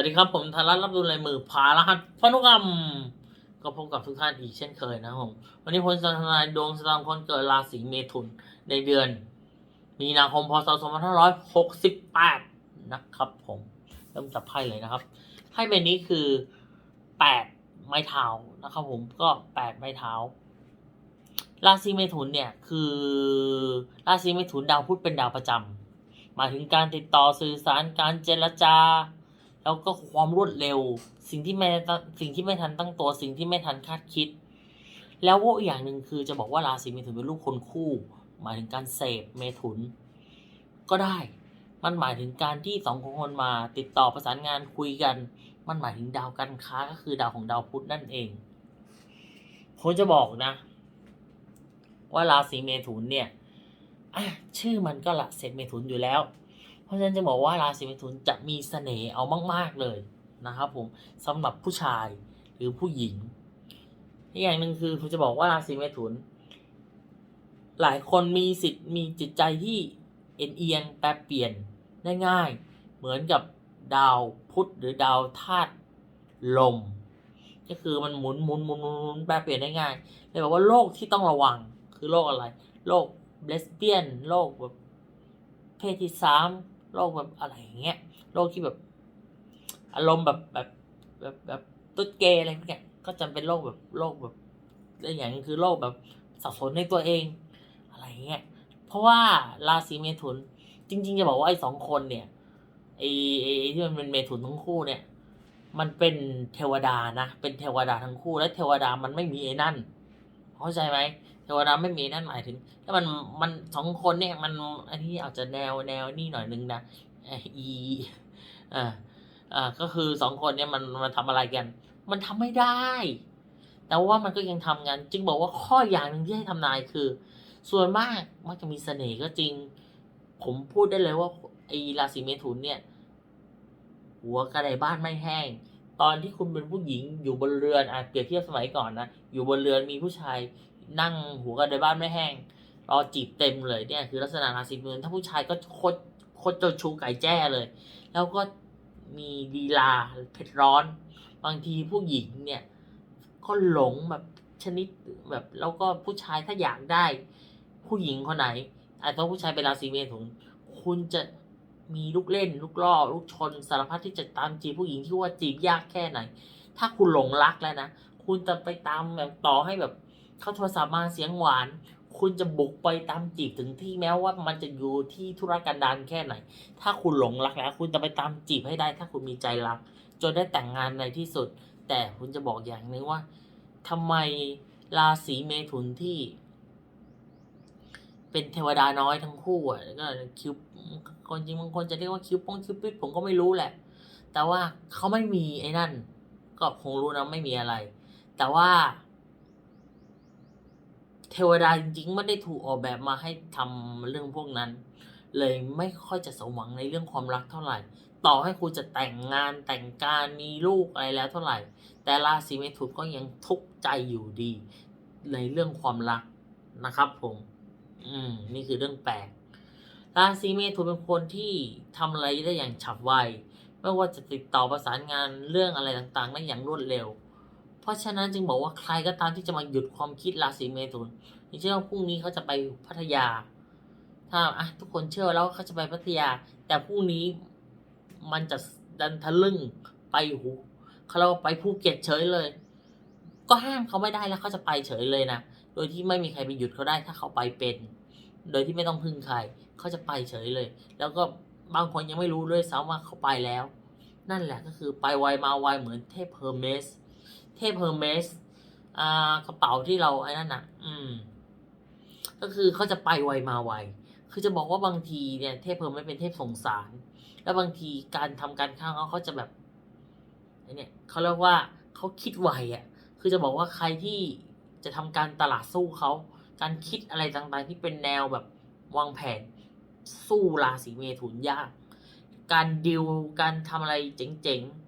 วัสดีครับผมธารัตน์รับดูลายมือผารหัสพนุกรรม ก็พบกับทุกท่านอีกเช่นเคยนะครับผมวันนี้ผมจะทำนายดวงชะตาของคนเกิดราศีเมถุนในเดือน มีนาคมพศ 2568 นะครับผมเริ่มจับไพ่เลยนะครับไพ่ใบนี้คือ 8 ไม้เท้านะครับผมก็ 8 ไม้เท้าราศีเมถุนเนี่ยคือราศีเมถุนดาวพุธเป็นดาวประจำหมายถึงการติดต่อสื่อสารการเจรจา แล้วก็ความรวดเร็ว สิ่งที่ไม่ตั้งสิ่งที่ไม่ทันตั้งตัว สิ่งที่ไม่ทันคาดคิด แล้วก็อีกอย่างหนึ่งคือจะบอกว่าราศีเมถุนเป็นลูกคนคู่ หมายถึงการเสพเมถุน ก็ได้ มันหมายถึงการที่สองคนมาติดต่อประสานงานคุยกัน มันหมายถึงดาวการค้าก็คือดาวของดาวพุธนั่นเองผมจะบอกนะ ว่าราศีเมถุนเนี่ยชื่อมันก็ละเสพเมถุนอยู่แล้ว เพราะฉะนั้นจะบอกว่าราศีเมถุนจะมีเสน่ห์เอามาก ๆเลยนะครับผมสำหรับผู้ชายหรือผู้หญิงอีกอย่างหนึ่งคือผมจะบอกว่าราศีเมถุน หลายคนมีสิทธิ์มีจิตใจที่เอ็นเอียงแปรเปลี่ยนได้ง่าย เหมือนกับดาวพุธหรือดาวธาตุลม ก็คือมันหมุนหมุนหมุนหมุนหมุนแปรเปลี่ยนได้ง่ายเลยบอกว่าโรคที่ต้องระวังคือโรคอะไรโรคเลสเบี้ยนโรคแบบเพศที่สาม โรคแบบอะไรอย่างเงี้ยโรคที่แบบ อารมณ์แบบแบบแบบแบบตุ๊ดเกย์อะไรพวกเนี้ยก็จะเป็นโรคแบบโรคแบบอีกอย่างนึงคือโรคแบบสับสนในตัวเอง อะไรเงี้ยเพราะว่าราศีเมถุน จริง ๆ จะบอกว่าไอ้สองคนเนี่ยไอ้ไอ้ไอ้ที่มันเป็นเมถุนทั้งคู่เนี่ย มันเป็นเทวดานะเป็นเทวดาทั้งคู่และเทวดามันไม่มีไอ้นั่นเข้าใจไหม เทวดาไม่มีนั่นหมายถึง ถ้ามันมันสองคนเนี่ยมันอันนี้อาจจะแนวแนวนี่หน่อยนึงนะเอ่ออีอ่าอ่าก็คือสองคนเนี่ยมันมันทำอะไรกัน มันทำไม่ได้ แต่ว่ามันก็ยังทำงาน จึงบอกว่าข้ออย่างหนึ่งที่ให้ทำนายคือ ส่วนมากมักจะมีเสน่ห์ก็จริง ผมพูดได้เลยว่าไอ้ราศีเมถุนเนี่ย หัวกระไดบ้านไม่แห้ง ตอนที่คุณเป็นผู้หญิงอยู่บนเรือนอะเปรียบเทียบสมัยก่อนนะอยู่บนเรือนมีผู้ชาย นั่งหัวกระไดบ้านไม่แห้งรอจีบเต็มเลยเนี่ยคือลักษณะราศีเมถุนถ้าผู้ชายก็โคตรโคตรเจ้าชู้ไก่แจ้เลย แล้วก็มีลีลาเผ็ดร้อน บางทีผู้หญิงเนี่ยก็หลงแบบชนิดแบบแล้วก็ผู้ชายถ้าอยากได้ ผู้หญิงคนไหนอาจต้องผู้ชายเป็นราศีเมถุนคุณจะมีลูกเล่น ลูกล่อ ลูกชนสารพัดที่จะตามจีบผู้หญิงที่ว่าจีบยากแค่ไหน ถ้าคุณหลงรักแล้วนะ คุณจะไปตามแบบต่อให้แบบ เขาโทรศัพท์มาเสียงหวาน คุณจะบุกไปตามจีบถึงที่แม้ว่ามันจะอยู่ที่ธุรกันดารแค่ไหน ถ้าคุณหลงรักแล้วคุณจะไปตามจีบให้ได้ ถ้าคุณมีใจรัก จนได้แต่งงานในที่สุด แต่คุณจะบอกอย่างนึงว่าทำไมราศีเมถุนที่ เป็นเทวดาน้อยทั้งคู่อะก็คิวคนจริงบางคนจะเรียกว่าคิวป้องคิวปิดผมก็ไม่รู้แหละ แต่ว่าเขาไม่มีไอ้นั่น ก็คงรู้นะไม่มีอะไร แต่ว่า เทวดาจริงๆไม่ได้ถูกออกแบบมาให้ทำเรื่องพวกนั้น เลยไม่ค่อยจะสมหวังในเรื่องความรักเท่าไหร่ ต่อให้คุณจะแต่งงานแต่งการมีลูกอะไรแล้วเท่าไหร่ แต่ราศีเมถุนก็ยังทุกข์ใจอยู่ดี ในเรื่องความรักนะครับผม อืม นี่คือเรื่องแปลกราศีเมถุนเป็นคนที่ทำอะไรได้อย่างฉับไว ไม่ว่าจะติดต่อประสานงานเรื่องอะไรต่างๆได้อย่างรวดเร็ว ราะฉะนั้นจึงบอกว่าใครก็ตามที่จะมาหยุดความคิดราศีเมถุนอย่เช่นว่าพรุ่งนี้เขาจะไปพัทยา ถ้าอะทุกคนเชื่อแล้วเขาจะไปพัทยา แต่พรุ่งนี้มันจะดันทะลึ่งไปหูเขาเราไปภูเก็ตเฉยเลย ก็ห้ามเขาไม่ได้แล้วเขาจะไปเฉยเลยนะโดยที่ไม่มีใครไปหยุดเขาได้ถ้าเขาไปเป็น โดยที่ไม่ต้องพึ่งใครเขาจะไปเฉยเลย แล้วก็บางคนยังไม่รู้ด้วยซ้ำว่าเขาไปแล้ว นั่นแหละก็คือไปไวมาไวเหมือนเทพเฮอร์เมส เทพเฮอร์เมสอ่ากระเป๋าที่เราไอ้นั่นอะ อืม ก็คือเขาจะไปไวมาไว คือจะบอกว่าบางทีเนี่ย เทพเฮอร์เมสเป็นเทพสงสาร แล้วบางทีการทำการค้างเขาเขาจะแบบไอ้นี่เขาเรียกว่าเขาคิดไวอะ คือจะบอกว่าใครที่จะทำการตลาดสู้เขา การคิดอะไรต่างๆ ที่เป็นแนวแบบวางแผนสู้ราศีเมถุนยาก การดิวการทำอะไรเจ๋งๆ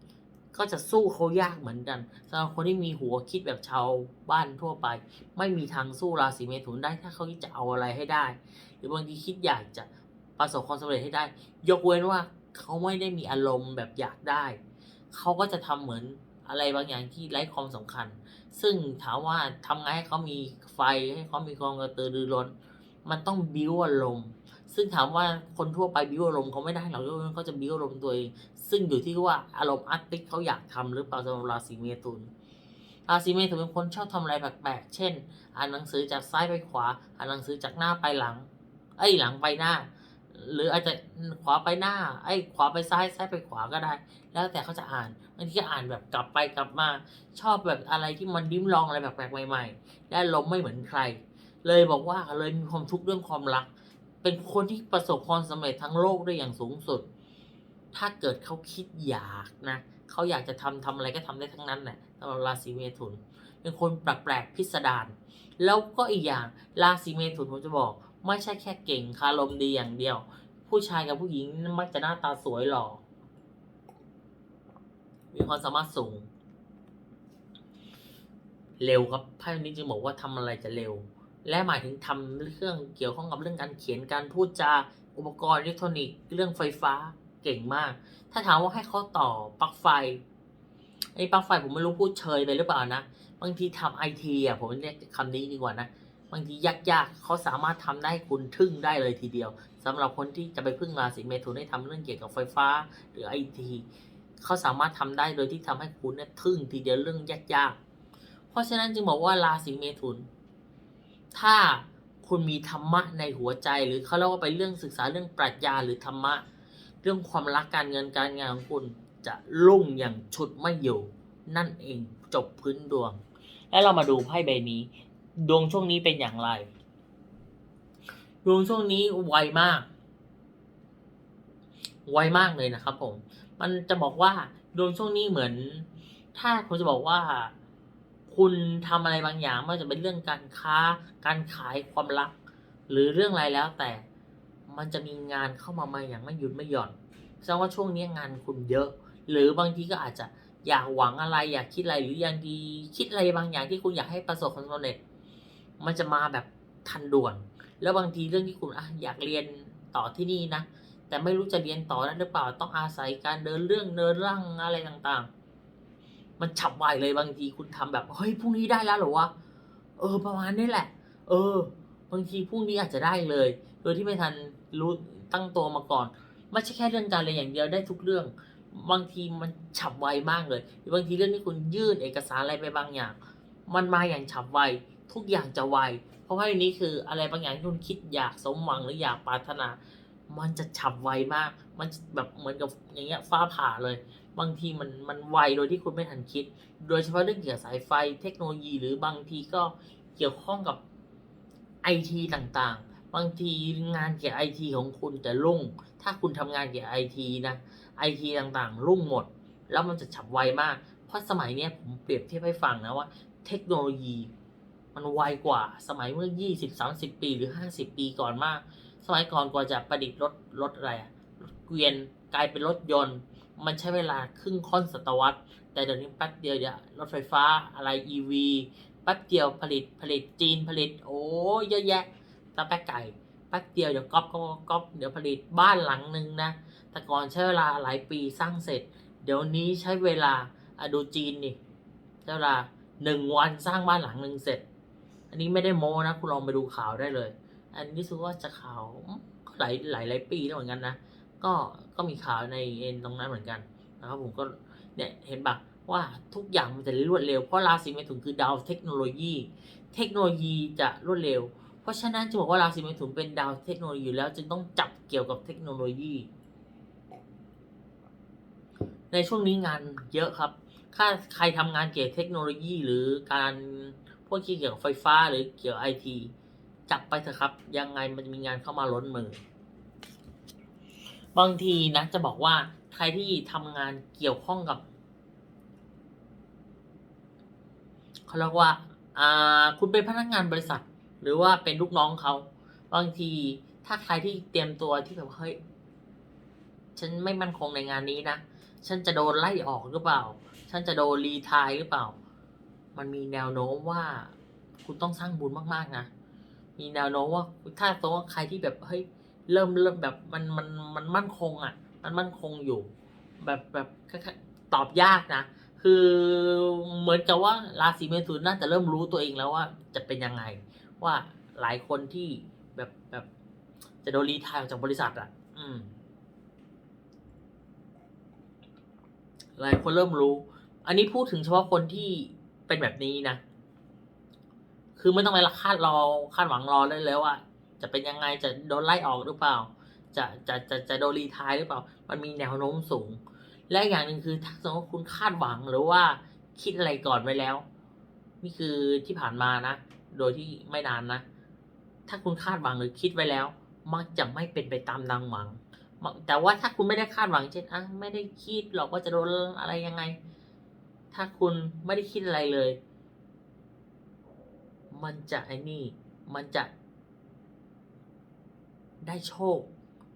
ก็จะสู้เขายากเหมือนกันสำหรับคนที่มีหัวคิดแบบชาวบ้านทั่วไป ไม่มีทางสู้ราศีเมถุนได้ถ้าเขาจะเอาอะไรให้ได้ หรือบางทีคิดอยากจะประสบความสำเร็จให้ได้ ยกเว้นว่าเขาไม่ได้มีอารมณ์แบบอยากได้ เขาก็จะทำเหมือนอะไรบางอย่างที่ไร้ความสำคัญ ซึ่งถามว่าทำไงให้เขามีไฟให้เขามีความกระตือรือร้น มันต้องบิ้วอารมณ์ ซึ่งถามว่าคนทั่วไปบิ้วอารมณ์เขาไม่ได้หรอกเว้นเขาจะบิ้วอารมณ์ตัวเอง ซึ่งอยู่ที่ว่าอารมณ์อาร์ติสเขาอยากทำหรือเปล่าสำหรับราศีเมถุนราศีเมถุนเป็นคนชอบทำอะไรแปลกๆ เช่น อ่านหนังสือจากซ้ายไปขวา อ่านหนังสือจากหน้าไปหลังเอ้หลังไปหน้า หรืออาจจะขวาไปหน้า ไอ้ขวาไปซ้าย ซ้ายไปขวาก็ได้ แล้วแต่เขาจะอ่านบางทีก็อ่านแบบกลับไปกลับมา ชอบแบบอะไรที่มันดิ้มลองอะไรแปลกๆใหม่ ๆ และลมไม่เหมือนใคร เลยบอกว่าเลยมีความทุกข์เรื่องความรัก เป็นคนที่ประสบความสำเร็จทั้งโลกได้อย่างสูงสุด ถ้าเกิดเขาคิดอยากนะเขาอยากจะทำทำอะไรก็ทำได้ทั้งนั้นแหละสำหรับราศีเมถุน เป็นคนแปลกๆพิสดารแล้วก็อีกอย่างราศีเมถุนผมจะบอก ไม่ใช่แค่เก่งคารมดีอย่างเดียว ผู้ชายกับผู้หญิงมักจะหน้าตาสวยหล่อมีความสามารถสูง เร็วครับไพ่นี้จึงบอกว่าทำอะไรจะเร็ว และหมายถึงทำเรื่องเกี่ยวข้องกับเรื่องการเขียนการพูดจาอุปกรณ์อิเล็กทรอนิกส์เรื่องไฟฟ้าเก่งมาก ถ้าถามว่าให้เขาต่อปลั๊กไฟไอ้ปลั๊กไฟผมไม่รู้พูดเชยไปหรือเปล่านะบางทีทำไอทีอะผมเรียกคำนี้ดีกว่านะบางทียากๆเขาสามารถทำได้คุณทึ่งได้เลยทีเดียวสำหรับคนที่จะไปพึ่งราศีเมถุนให้ทำเรื่องเกี่ยวกับไฟฟ้า หรือไอทีเขาสามารถทำได้โดยที่ทำให้คุณเนี่ยทึ่งทีเดียวเรื่องยากๆ เพราะฉะนั้นจึงบอกว่าราศีเมถุน ถ้าคุณมีธรรมะในหัวใจ หรือเขาเรียกว่าไปเรื่องศึกษาเรื่องปรัชญาหรือธรรมะ เรื่องความรักการเงินการงานของคุณจะรุ่งอย่างฉุดไม่อยู่นั่นเองจบพื้นดวง แล้วเรามาดูไพ่ใบนี้ ดวงช่วงนี้เป็นอย่างไร ดวงช่วงนี้ไวมาก ไวมากเลยนะครับผม มันจะบอกว่าดวงช่วงนี้เหมือน ถ้าคุณจะบอกว่า คุณทำอะไรบางอย่างไม่ว่าจะเป็นเรื่องการค้า การขายความรัก หรือเรื่องอะไรแล้วแต่มันจะมีงานเข้ามามาอย่างไม่หยุดไม่หย่อนแสดงว่าช่วงนี้งานคุณเยอะ หรือบางทีก็อาจจะอยากหวังอะไร อยากคิดอะไรหรือยังดีคิดอะไรบางอย่างที่คุณอยากให้ประสบความสำเร็จ มันจะมาแบบทันด่วน แล้วบางทีเรื่องที่คุณอะอยากเรียนต่อที่นี่นะแต่ไม่รู้จะเรียนต่อได้หรือเปล่าต้องอาศัยการเดินเรื่องเดินร่างอะไรต่างๆ มันฉับไวเลยบางทีคุณทำแบบเฮ้ยพรุ่งนี้ได้แล้วหรอวะเออ ประมาณนี้แหละ เออ บางทีพรุ่งนี้อาจจะได้เลย โดยที่ไม่ทันรู้ตั้งตัวมาก่อนไม่ใช่แค่เรื่องการเรียนอย่างเดียวได้ทุกเรื่อง บางทีมันฉับไวมากเลยบางทีเรื่องที่คุณยื่นเอกสารอะไรไปบางอย่าง มันมาอย่างฉับไวทุกอย่างจะไว เพราะว่าอันนี้คืออะไรบางอย่างที่คุณคิดอยากสมหวังหรืออยากปรารถนา มันจะฉับไวมาก มันแบบเหมือนกับอย่างเงี้ยฟ้าผ่าเลย บางทีมันมันไวโดยที่คุณไม่ทันคิด โดยเฉพาะเรื่องเกี่ยวกับสายไฟเทคโนโลยี หรือบางทีก็เกี่ยวข้องกับไอทีต่างๆ บางทีงานเกี่ยวกับไอทีของคุณจะรุ่ง ถ้าคุณทำงานเกี่ยวกับไอทีนะไอทีต่างๆรุ่งหมด แล้วมันจะฉับไวมาก เพราะสมัยนี้ผมเปรียบเทียบให้ฟังนะว่า เทคโนโลยีมันไวกว่าสมัยเมื่อ 20-30 ปีหรือ 50 ปีก่อนมาก สมัยก่อนกว่าจะประดิษฐ์รถรถอะไรรถเกวียนกลายเป็นรถยนต์ มันใช้เวลาครึ่งค่อนศตวรรษ แต่เดี๋ยวนี้แป๊บเดียวเนี่ยรถไฟฟ้าอะไร EV แป๊บเดียวผลิตผลิตจีนผลิต โอ้เยอะแยะตะแป๊กไก่แป๊บเดียวเดี๋ยวก๊อปก๊อปก๊อปเดี๋ยวผลิตบ้านหลังหนึ่งนะแต่ก่อนใช้เวลาหลายปีสร้างเสร็จ เดี๋ยวนี้ใช้เวลาอะดูจีนนี่ใช้เวลาหนึ่งวันสร้างบ้านหลังหนึ่งเสร็จ อันนี้ไม่ได้โม้นะคุณลองไปดูข่าวได้เลย อันนี้รู้ว่าจะข่าวหลายหลายหลายปีแล้วเหมือนกันนะ ก็ก็มีข่าวในตรงนั้นเหมือนกันนะครับผมก็เนี่ยเห็นปะว่าทุกอย่างมันจะรวดเร็วเพราะราศีเมถุนคือดาวเทคโนโลยี เทคโนโลยีจะรวดเร็ว เพราะฉะนั้นจะบอกว่าราศีเมถุนเป็นดาวเทคโนโลยีอยู่แล้วจึงต้องจับเกี่ยวกับเทคโนโลยี ในช่วงนี้งานเยอะครับ ถ้าใครทำงานเกี่ยวกับเทคโนโลยี หรือการพวกที่เกี่ยวกับไฟฟ้าหรือเกี่ยวกับไอทีจับไปเถอะครับ ยังไงมันจะมีงานเข้ามาล้นมือ บางทีนะจะบอกว่าใครที่ทำงานเกี่ยวข้องกับเขาเรียกว่าอ่าคุณเป็นพนักงานบริษัท หรือว่าเป็นลูกน้องเขาบางทีถ้าใครที่เตรียมตัวที่แบบเฮ้ยฉันไม่มั่นคงในงานนี้นะฉันจะโดนไล่ออกหรือเปล่า ฉันจะโดนรีทายหรือเปล่า มันมีแนวโน้มว่า คุณต้องสร้างบุญมากๆนะมีแนวโน้มว่าถ้าสมมติว่าใครที่แบบเฮ้ย เริ่มเริ่มแบบมันมันมันมั่นคงอะ มันมั่นคงอยู่ แบบแบบตอบยากนะ คือเหมือนกับว่าราศีเมถุนน่าจะเริ่มรู้ตัวเองแล้วว่าจะเป็นยังไง ว่าหลายคนที่แบบแบบจะโดนรีทายออกจากบริษัทอะ อืมหลายคนเริ่มรู้ อันนี้พูดถึงเฉพาะคนที่เป็นแบบนี้นะ คือไม่ต้องไปคาดรอคาดหวังรอเลยแล้วว่า จะเป็นยังไงจะโดนไล่ออกหรือเปล่า จะจะจะจะโดนรีทายหรือเปล่า มันมีแนวโน้มสูง และอย่างหนึ่งคือถ้าสมมติคุณคาดหวังหรือว่าคิดอะไรก่อนไว้แล้ว นี่คือที่ผ่านมานะ โดยที่ไม่นานนะ ถ้าคุณคาดหวังหรือคิดไว้แล้ว มักจะไม่เป็นไปตามดังหวัง แต่ว่าถ้าคุณไม่ได้คาดหวังเช่นอะไม่ได้คิดหรอกว่าจะโดนอะไรยังไง ถ้าคุณไม่ได้คิดอะไรเลย มันจะไอ้นี่ มันจะ ได้โชค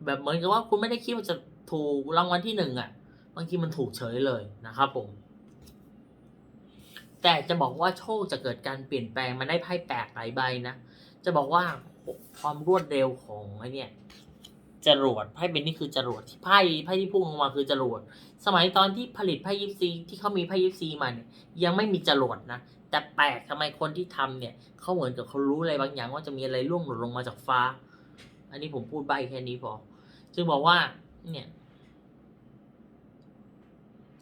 แบบเหมือนกับว่าคุณไม่ได้คิดว่าจะถูกรางวัลที่หนึ่งอะบางทีมันถูกเฉยเลยนะครับผม แต่จะบอกว่าโชคจะเกิดการเปลี่ยนแปลงมันได้ไพ่แปลกหลายใบนะจะบอกว่าความรวดเร็วของไอ้นี่จรวดไพ่เป็นนี่คือจรวดที่ไพ่ไพ่ที่พุ่งลงมาคือจรวด สมัยตอนที่ผลิตไพ่ยิปซีที่เขามีไพ่ยิปซีมาเนี่ยยังไม่มีจรวดนะแต่แปลกทำไมคนที่ทำเนี่ยเขาเหมือนกับเขารู้อะไรบางอย่างว่าจะมีอะไรร่วงหล่นลงมาจากฟ้า อันนี้ผมพูดใบแค่นี้พอจึงบอกว่า เนี่ย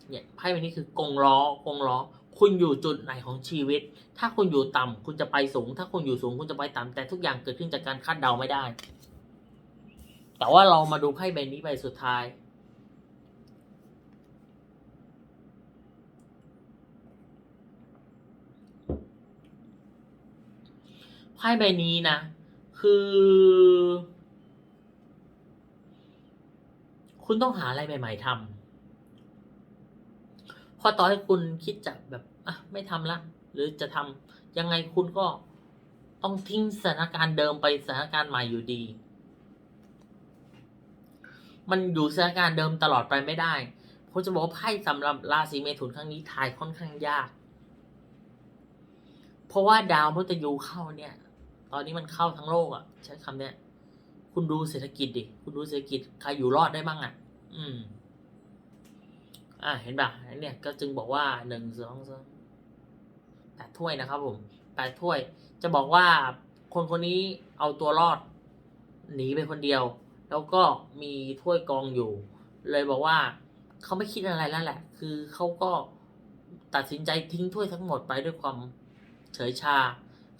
เนี่ยไพ่ใบนี้คือกงล้อกงล้อ คุณอยู่จุดไหนของชีวิต ถ้าคุณอยู่ต่ำคุณจะไปสูง ถ้าคุณอยู่สูงคุณจะไปต่ำแต่ทุกอย่างเกิดขึ้นจากการคาดเดาไม่ได้ แต่ว่าเรามาดูไพ่ใบนี้ใบสุดท้ายไพ่ใบนี้นะ คือ คุณต้องหาอะไรใหม่ ๆทำพอต่อให้คุณคิดจะแบบอะไม่ทำละ หรือจะทำยังไงคุณก็ต้องทิ้งสถานการณ์เดิมไปสถานการณ์ใหม่อยู่ดี มันอยู่สถานการณ์เดิมตลอดไปไม่ได้ผมจะบอกว่าไพ่สำหรับราศีเมถุนครั้งนี้ทายค่อนข้างยาก เพราะว่าดาวมฤตยูเข้าเนี่ย ตอนนี้มันเข้าทั้งโลกอะ่ะ ใช้คำเนี้ย คุณดูเศรษฐกิจดิ คุณดูเศรษฐกิจใครอยู่รอดได้บ้างอะ อืม อ่าเห็นปะเนี่ยก็จึงบอกว่าหนึ่งสองสามแปดถ้วยนะครับผมแปดถ้วย จะบอกว่าคนคนนี้เอาตัวรอด หนีไปคนเดียว แล้วก็มีถ้วยกองอยู่ เลยบอกว่าเขาไม่คิดอะไรแล้วแหละ คือเขาก็ตัดสินใจทิ้งถ้วยทั้งหมดไปด้วยความเฉยชา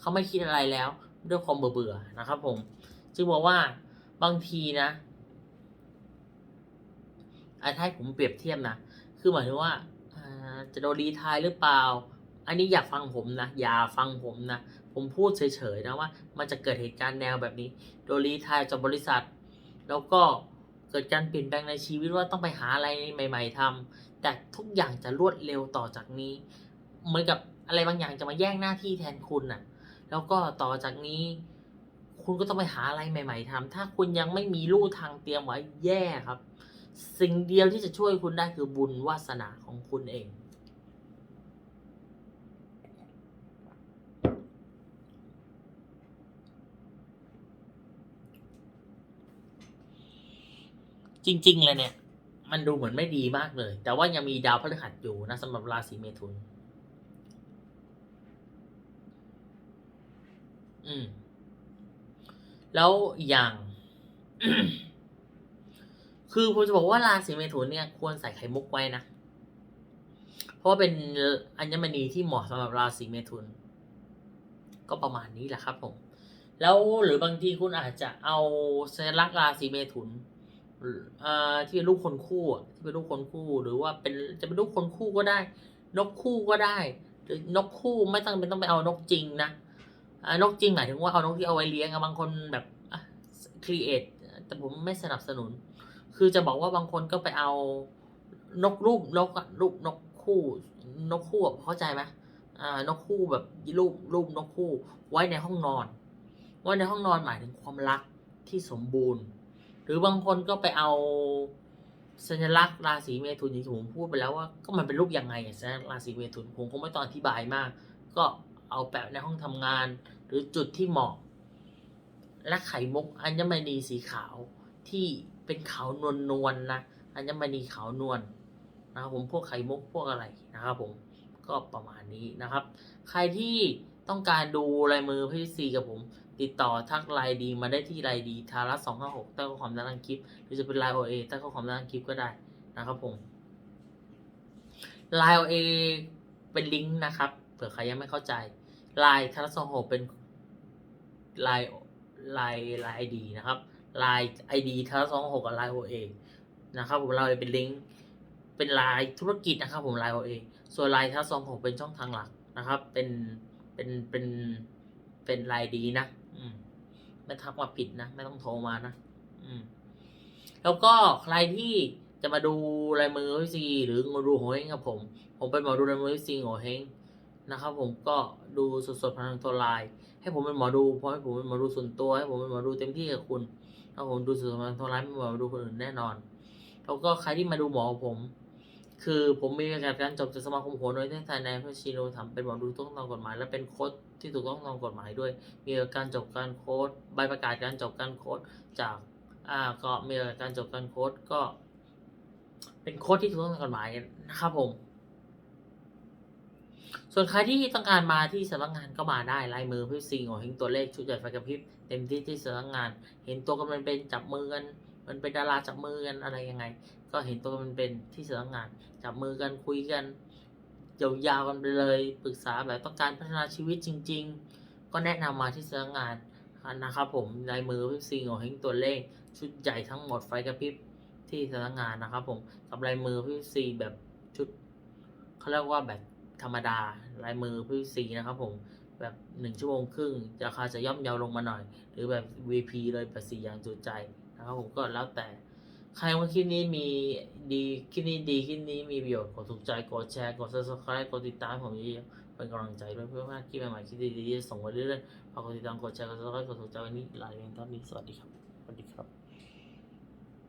เขาไม่คิดอะไรแล้ว ด้วยความเบื่อๆนะครับผม จึงบอกว่าบางทีนะไอ้ถ้าให้ผมเปรียบเทียบนะ คือหมายถึงว่าจะโดนรีไทายหรือเปล่า อันนี้อย่าฟังผมนะ อย่าฟังผมนะ ผมพูดเฉยๆนะว่า มันจะเกิดเหตุการณ์แนวแบบนี้ โดนรีไทายจากบริษัท แล้วก็เกิดการเปลี่ยนแปลงในชีวิตว่าต้องไปหาอะไรใหม่ ๆทำแต่ทุกอย่างจะรวดเร็วต่อจากนี้ เหมือนกับอะไรบางอย่างจะมาแย่งหน้าที่แทนคุณน่ะ แล้วก็ต่อจากนี้ คุณก็ต้องไปหาอะไรใหม่ ๆทำถ้าคุณยังไม่มีลู่ทางเตรียมไว้แย่ครับ สิ่งเดียวที่จะช่วยคุณได้คือบุญวาสนาของคุณเอง จริง ๆ เลยเนี่ย มันดูเหมือนไม่ดีมากเลย แต่ว่ายังมีดาวพฤหัสอยู่นะสำหรับราศีเมถุน อืม แล้วอย่าง คือผมจะบอกว่าราศีเมถุนเนี่ย ควรใส่ไข่มุกไว้นะ เพราะว่าเป็นอัญมณีที่เหมาะสำหรับราศีเมถุน ก็ประมาณนี้แหละครับผม แล้วหรือบางทีคุณอาจจะเอาสัญลักษณ์ราศีเมถุนอ่าที่เป็นรูปคนคู่ที่เป็นรูปคนคู่ หรือว่าเป็นจะเป็นรูปคนคู่ก็ได้ นกคู่ก็ได้ หรือนกคู่ไม่ต้องเป็นต้องไปเอานกจริงนะ นกจริงหมายถึงว่าเอานกที่เอาไว้เลี้ยงอะบางคนแบบครีเอทแต่ผมไม่สนับสนุน คือจะบอกว่าบางคนก็ไปเอานกรูปนกรูปนกคู่ นกคู่อะเข้าใจไหมนกคู่แบบรูปรูปนกคู่ ไว้ในห้องนอนไว้ในห้องนอนหมายถึงความรักที่สมบูรณ์ หรือบางคนก็ไปเอาสัญลักษณ์ราศีเมถุนอย่างที่ผมพูดไปแล้วว่าก็มันเป็นรูปยังไงสัญลักษณ์ราศีเมถุนผมคงไม่ต้องอธิบายมาก ก็เอาแปะในห้องทำงาน รือจุดที่เหมาะ และไข่มุกอัญมณีสีขาวที่เป็นขาวนวลนวลๆนะอัญมณีขาวนวลนะครับผมพวกไข่มุกพวกอะไรนะครับผมก็ประมาณนี้นะครับ ใครที่ต้องการดูลายมือพี่ซีกับผม ติดต่อทักไลน์ดีมาได้ที่ไลน์ดีทารัสสองห้าหกใต้ข้อความด้านล่างคลิป หรือจะเป็นไลน์โอเอใต้ข้อความด้านล่างคลิปก็ได้นะครับผมไลน์โอเอเป็นลิงก์นะครับเผื่อใครยังไม่เข้าใจไลน์ทารัสสองหกเป็น ไลน์ไลน์ไลน์ไอดีนะครับไลน์ไอดีทาสองหกกับไลน์โอเอนะครับผมเราเป็นลิงก์เป็นไลน์ธุรกิจนะครับ ผมไลน์โอเอส่วนไลน์ทาสองหกเป็นช่องทางหลักนะครับ เป็นเป็นเป็นเป็นไลน์ดีนะอืมไม่ทักมาผิดนะ ไม่ต้องโทรมานะอืมแล้วก็ใครที่จะมาดูลายมือพี่ซีหรือมาดูโหเฮงกับผม ผมเป็นหมอดูลายมือพี่ซีโหเฮง นะครับผมก็ดูสดๆผ่านทางตัวไลน์ให้ผมเป็นหมอดูเพราะให้ผมเป็นหมอดูส่วนตัวให้ผมเป็นหมอดูเต็มที่กับคุณแล้วผมดูสดๆผ่านทางตัวไลน์ไม่เหมือนหมอดูคนอื่นแน่นอนแล้วก็ใครที่มาดูหมอผม คือผมมีประกาศการจบจากสมาคมโหนโดยที่ไทยในพระชีโนทำเป็นหมอดูต้องตามกฎหมาย และเป็นโค้ดที่ถูกต้องตามกฎหมายด้วย มีการจบการโค้ดใบประกาศการจบการโค้ดจากอ่าก็มีการจบการโค้ดก็ เป็นโค้ดที่ถูกต้องตามกฎหมายนะครับผม ส่วนใครที่ต้องการมาที่สำนักงานก็มาได้ลายมือพี่ซิงของเฮงตัวเลขชุดใหญ่ไฟกระพริบเต็มที่ที่สำนักงาน เห็นตัวกันมันเป็นจับมือกัน มันเป็นดาราจับมือกันอะไรยังไง ก็เห็นตัวมันเป็นที่สำนักงาน จับมือกันคุยกันยาวๆกันไปเลยปรึกษาแบบต้องการพัฒนาชีวิตจริง ๆ ก็แนะนำมาที่สำนักงานนะครับผมลายมือพี่ซิงของเฮงตัวเลขชุดใหญ่ทั้งหมดไฟกระพริบที่สำนักงานนะครับผมกับลายมือพี่ซีแบบชุดเขาเรียกว่าแบบ ธรรมดาลายมือพี่ซีนะครับผมแบบหนึ่งชั่วโมงครึ่งราคาจะย่อมเยาลงมาหน่อย หรือแบบ VP เลยแบบสีอย่างจุใจนะครับผมก็แล้วแต่ใครว่าคลิปนี้มีดีคลิปนี้ดีคลิปนี้มีประโยชน์กดถูกใจกดแชร์กด subscribe กดติดตามผมเยอะๆเป็นกำลังใจด้วยเพื่อว่าคลิปใหม่ๆคลิปดีๆจะส่งมาเรื่อยๆฝากกดติดตามกดแชร์กด subscribe กดถูกใจวันนี้ลาไปเพียงเท่านี้สวัสดีครับสวัสดีครับ